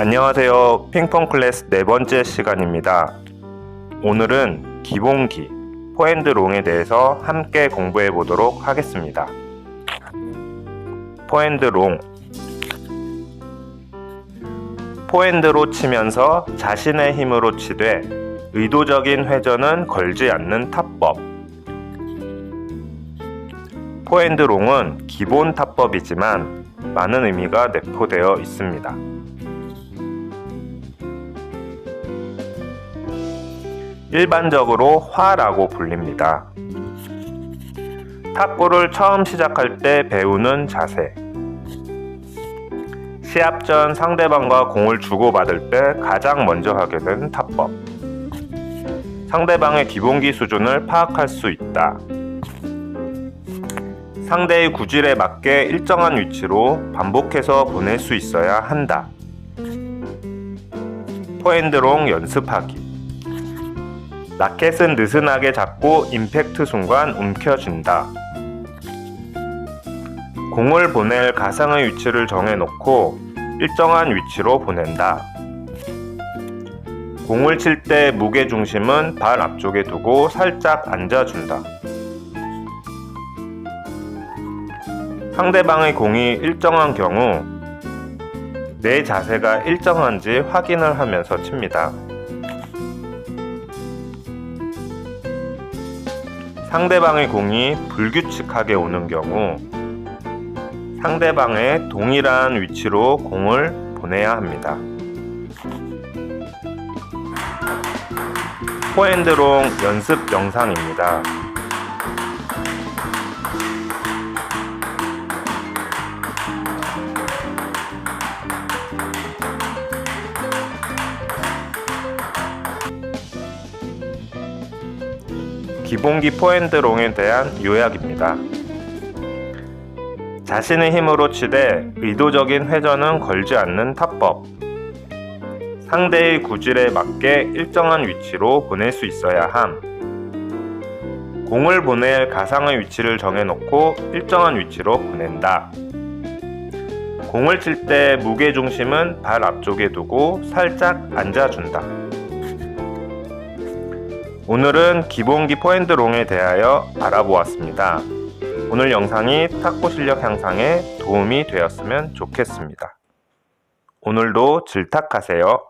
안녕하세요. 핑퐁 클래스 네 번째 시간입니다. 오늘은 기본기, 포핸드롱에 대해서 함께 공부해 보도록 하겠습니다. 포핸드롱 포핸드로 치면서 자신의 힘으로 치되 의도적인 회전은 걸지 않는 타법. 포핸드롱은 기본 타법이지만 많은 의미가 내포되어 있습니다. 일반적으로 화라고 불립니다. 탁구를 처음 시작할 때 배우는 자세. 시합 전 상대방과 공을 주고받을 때 가장 먼저 하게 되는 타법. 상대방의 기본기 수준을 파악할 수 있다. 상대의 구질에 맞게 일정한 위치로 반복해서 보낼 수 있어야 한다. 포핸드롱 연습하기. 라켓은 느슨하게 잡고 임팩트 순간 움켜쥔다. 공을 보낼 가상의 위치를 정해놓고 일정한 위치로 보낸다. 공을 칠 때 무게 중심은 발 앞쪽에 두고 살짝 앉아준다. 상대방의 공이 일정한 경우 내 자세가 일정한지 확인을 하면서 칩니다. 상대방의 공이 불규칙하게 오는 경우 상대방의 동일한 위치로 공을 보내야 합니다. 포핸드롱 연습 영상입니다. 기본기 포핸드롱에 대한 요약입니다. 자신의 힘으로 치되 의도적인 회전은 걸지 않는 타법. 상대의 구질에 맞게 일정한 위치로 보낼 수 있어야 함. 공을 보낼 가상의 위치를 정해놓고 일정한 위치로 보낸다. 공을 칠 때 무게 중심은 발 앞쪽에 두고 살짝 앉아준다. 오늘은 기본기 포핸드롱에 대하여 알아보았습니다. 오늘 영상이 탁구 실력 향상에 도움이 되었으면 좋겠습니다. 오늘도 질탁하세요.